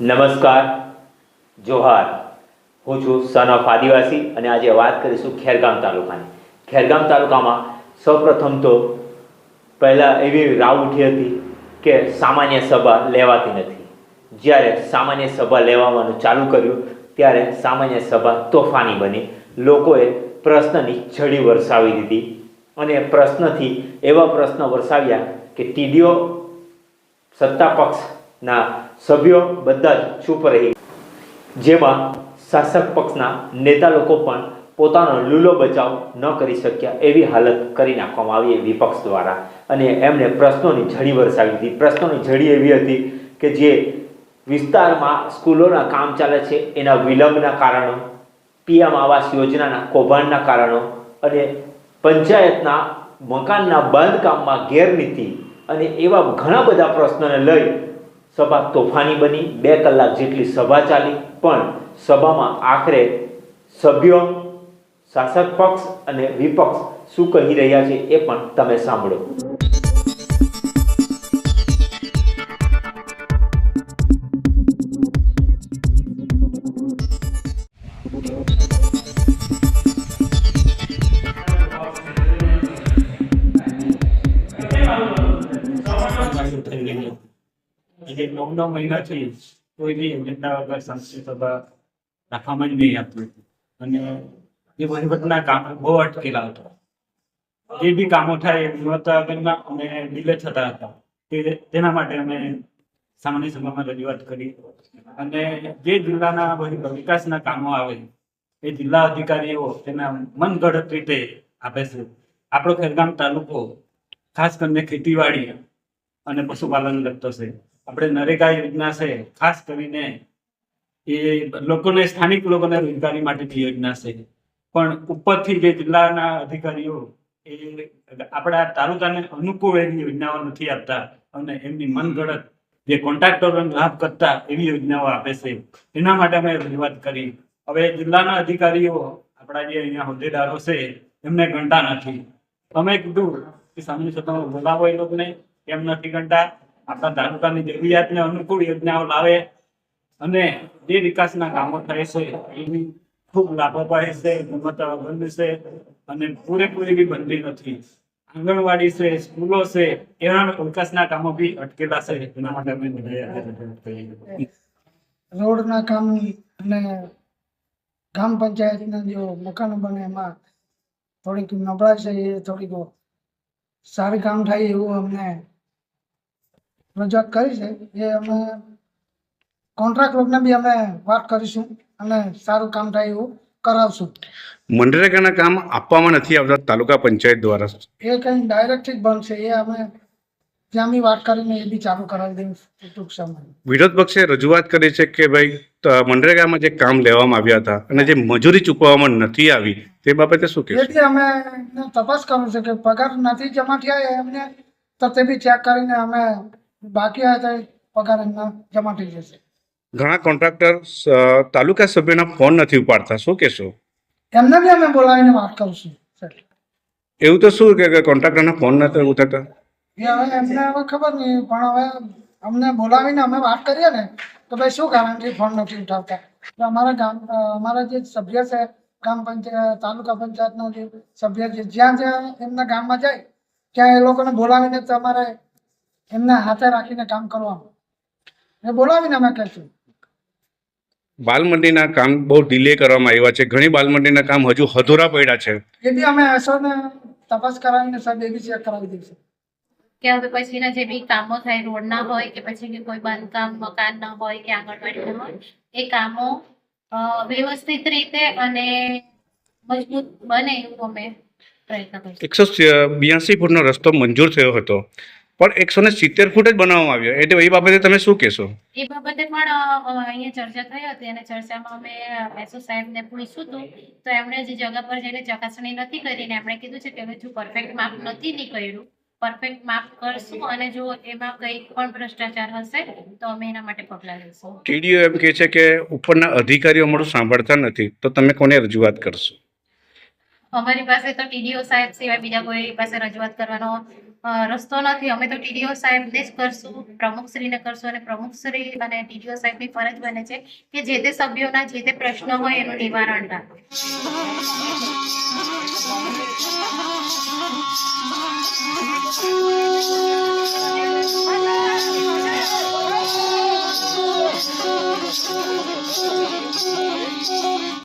નમસ્કાર, જોહાર. હું છું સન ઓફ આદિવાસી અને આજે વાત કરીશું ખેરગામ તાલુકાની. ખેરગામ તાલુકામાં સૌપ્રથમ તો પહેલાં એવી રાવ ઉઠી હતી કે સામાન્ય સભા લેવાતી નથી. જ્યારે સામાન્ય સભા લેવાનું ચાલુ કર્યું, ત્યારે સામાન્ય સભા તોફાની બની. લોકોએ પ્રશ્નની છડી વરસાવી દીધી અને પ્રશ્નથી એવા પ્રશ્ન વરસાવ્યા કે ટીડીઓ સત્તા પક્ષના સભ્યો બધા જ ચૂપ રહી જેમાં શાસક પક્ષના નેતા લોકો પણ પોતાનો લૂલો બચાવ ન કરી શક્યા એવી હાલત કરી નાખવામાં આવી વિપક્ષ દ્વારા. અને એમણે પ્રશ્નોની ઝડી વરસાવી હતી. પ્રશ્નોની ઝડી એવી હતી કે જે વિસ્તારમાં સ્કૂલોના કામ ચાલે છે એના વિલંબના કારણો પીએમ આવાસ યોજનાના કૌભાંડના કારણો અને પંચાયતના મકાનના બાંધકામમાં ગેરનીતિ અને એવા ઘણા બધા પ્રશ્નોને લઈ સભા તોફાની બની, બે કલાક જેટલી સભા ચાલી, પણ સભામાં આખરે સભ્યો, શાસક પક્ષ અને વિપક્ષ શું કહી રહ્યા છે એ પણ તમે સાંભળો. એટલે નવ નવ મહિનાથી કોઈ બી નેતા વગર સંસ્કૃત સભા રાખવામાં જ નહીં આપતું અને એ વહીવટના કામ બહુ અટકેલા હતા. જે બી કામો થાય એ ગુણવત્તા વગરના ડિલે થતા હતા. તે તેના માટે અમે સામાન્ય સભામાં રજૂઆત કરી. અને જે જિલ્લાના વિકાસના કામો આવે, એ જિલ્લા અધિકારીઓ તેના મનગઢત રીતે આપે છે. આપણો ખેરગામ તાલુકો ખાસ કરીને ખેતીવાડી અને પશુપાલન લગતો છે. આપણે નરેગા યોજના છે, ખાસ કરીને એ લોકોને, સ્થાનિક લોકોને રોજગારી માટેની યોજના છે. પણ ઉપરથી જે જિલ્લાના અધિકારીઓ એ આપણા તાલુકાને અનુકૂળ એવી યોજનાઓ નથી આપતા અને એમની મનગઢત જે કોન્ટ્રાક્ટરોને લાભ કરતા એવી યોજનાઓ આપે છે. એના માટે અમે રજૂઆત કરી. હવે જિલ્લાના અધિકારીઓ, આપણા જે અહીંયા હોદ્દેદારો છે, એમને ગણતા નથી. અમે કીધું કે સામાન્ય છતાં બોલાવો એ લોકોને કેમ નથી ગણતા. આપણા તાલુકાની જરૂરિયાતને અનુકૂળ યોજનાઓ લાવે અને જે વિકાસના કામો થાય છે, એની ખૂબ લાભોપાય છે ગુણવત્તા બંધ છે અને પૂરેપૂરી બી બનતી નથી. આંગણવાડી છે, સ્કૂલો છે, એવા વિકાસના કામો બી અટકેલા છે, એના માટે અમે રોડના કામ અને ગ્રામ પંચાયતના જો મકાનો બને, એમાં થોડીક નબળા છે, એ થોડીક સારું કામ થાય એવું અમને રજૂઆત કરી છે એ અમે કોન્ટ્રાક્ટ લોકોને બી અમે વાત કરીશું અને સારું કામ થાય એવું કરાવશું. મનરેગાના કામ આપવામાં નથી આવતા તાલુકા પંચાયત દ્વારા. એ કંઈ ડાયરેક્ટ જ છે. એ અમે ત્યાં બી વાત કરીને એ બી ચાલુ કરાવી દઈશું. ટૂંક સમય વિરોધ પક્ષે રજૂઆત કરી છે કે ભાઈ મનરેગામાં જે કામ લેવામાં આવ્યા હતા અને જે મજૂરી ચૂકવવામાં નથી આવી તે બાબતે શું કે અમે તપાસ કરવું છે કે પગાર નથી જમા થયા એમને તો તે બી ચેક કરીને અમે બાકી આ તો પગાર એમના જમા થઈ જશે. ઘણા કોન્ટ્રાક્ટર તાલુકા સભ્યના ફોન નથી ઉપાડતા. શું કહેશો? એમને બી અમે બોલાવીને વાત કરશું એવું તો શું કે કોન્ટ્રાક્ટરના ફોન નથી ઉઠાતા? એ હવે એમને હવે ખબર નહીં પણ હવે અમને બોલાવીને અમે વાત કરીએ ને તો ભાઈ શું કારણ ફોન નથી ઉઠાવતા? તો અમારા ગામ અમારા જે સભ્ય છે ગ્રામ પંચાયત તાલુકા પંચાયતના જે સભ્ય છે જ્યાં જ્યાં એમના ગામમાં જાય ત્યાં એ લોકોને બોલાવીને તમારે એમને હાથે રાખીને કામ કરવાનું. એ બોલાવીને અમે કહેશું. બાલમંડીના કામ બહુ ડીલે કરવામાં આવ્યા છે. ઘણી બાલમંડીના કામ હજુ અધૂરા પડ્યા છે. એ બી અમે એસોને તપાસ કરાવીને સાહેબ એ બી ચેક કરાવી દઈશું. કે હવે પછીના જે બી કામો થાય રોડના હોય કે પછી કોઈ બાંધકામ મકાનના હોય કે આંગણવાડીના હોય એ કામો વ્યવસ્થિત રીતે અને મજબૂત બને એવું અમે પ્રયત્ન કરીશું. એકસો બ્યાસી ફૂટનો રસ્તો મંજૂર થયો હતો. પણ એકસો ને સિત્તેર ફૂટ જ બનાવવામાં આવ્યો. એટલે એ બાબતે તમે શું કહેશો? એ બાબતે પણ અહીંયા ચર્ચા થઈ હતી અને ચર્ચામાં અમે એસો સાહેબને પૂછ્યું હતું. તો એમણે જે જગા પર જઈને ચકાસણી નથી કરી ને એમણે કીધું છે કે હજુ જો પરફેક્ટ માપ નથી નીકળ્યું પરફેક્ટ માપ કરશું અને જો એમાં કંઈ પણ ભ્રષ્ટાચાર હશે તો અમે એના માટે પગલાં લઈશું ટીડીઓ એમ કહે છે કે ઉપરના અધિકારીઓ અમારું સાંભળતા નથી. તો તમે કોને રજૂઆત કરશો? અમારી પાસે તો ટીડીઓ સાહેબ સિવાય બીજા કોઈ પાસે રજૂઆત કરવાનો રસ્તો નથી. અમે તો ટીડીઓ સાહેબને જ કરશું, પ્રમુખશ્રીને કરશું અને પ્રમુખશ્રી અને ટીડીઓ સાહેબની ફરજ બને છે કે જે તે સભ્યોના જે તે પ્રશ્નો હોય એનું નિવારણ લાવે